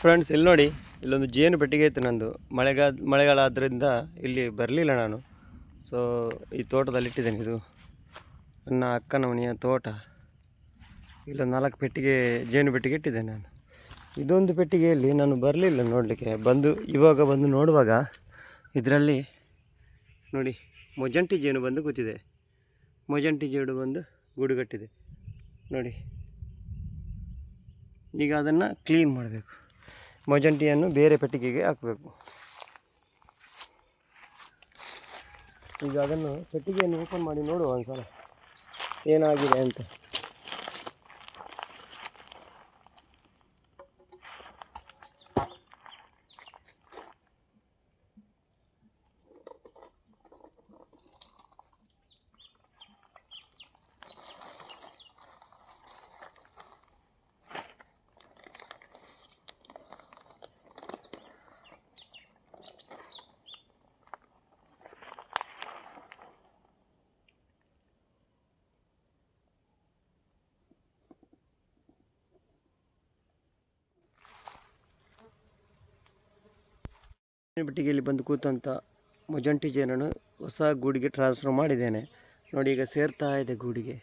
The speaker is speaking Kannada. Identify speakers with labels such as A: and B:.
A: ಫ್ರೆಂಡ್ಸ್ ಇಲ್ಲಿ ನೋಡಿ, ಇಲ್ಲೊಂದು ಜೇನು ಪೆಟ್ಟಿಗೆ ಇತ್ತು ನಂದು. ಮಳೆಗಾಲ ಮಳೆಗಾಲ ಆದ್ದರಿಂದ ಇಲ್ಲಿ ಬರಲಿಲ್ಲ ನಾನು. ಸೊ ಈ ತೋಟದಲ್ಲಿ ಇಟ್ಟಿದ್ದೇನೆ ಇದು. ನನ್ನ ಅಕ್ಕನ ಮನೆಯ ತೋಟ. ಇಲ್ಲೊಂದು ನಾಲ್ಕು ಪೆಟ್ಟಿಗೆ, ಜೇನು ಪೆಟ್ಟಿಗೆ ಇಟ್ಟಿದ್ದೇನೆ ನಾನು. ಇದೊಂದು ಪೆಟ್ಟಿಗೆಯಲ್ಲಿ ನಾನು ಬರಲಿಲ್ಲ ನೋಡಲಿಕ್ಕೆ. ಬಂದು, ಇವಾಗ ಬಂದು ನೋಡುವಾಗ ಇದರಲ್ಲಿ ನೋಡಿ, ಮೊಜಂಟಿ ಜೇನು ಬಂದು ಕೂತಿದೆ. ಮೊಜಂಟಿ ಜೇನು ಬಂದು ಗೂಡುಗಟ್ಟಿದೆ. ನೋಡಿ, ಈಗ ಅದನ್ನು ಕ್ಲೀನ್ ಮಾಡಬೇಕು. ಮೊಜಂಟಿಯನ್ನು ಬೇರೆ ಪೆಟ್ಟಿಗೆಗೆ ಹಾಕಬೇಕು. ಈಗ ಅದನ್ನು ಪೆಟ್ಟಿಗೆಯನ್ನು ಓಪನ್ ಮಾಡಿ ನೋಡುವ ಒಂದ್ಸಲ. ಏನಾಗಿದೆ ಅಂತ. ಪೆಟ್ಟಿಗೆಯಲ್ಲಿ ಬಂದು ಕೂತಂಥ ಮೊಜಂಟಿ ಜೇನನ್ನು ಹೊಸ ಗೂಡಿಗೆ ಟ್ರಾನ್ಸ್ಫರ್ ಮಾಡಿದ್ದೇನೆ. ನೋಡಿ ಈಗ ಸೇರ್ತಾ ಇದೆ ಗೂಡಿಗೆ.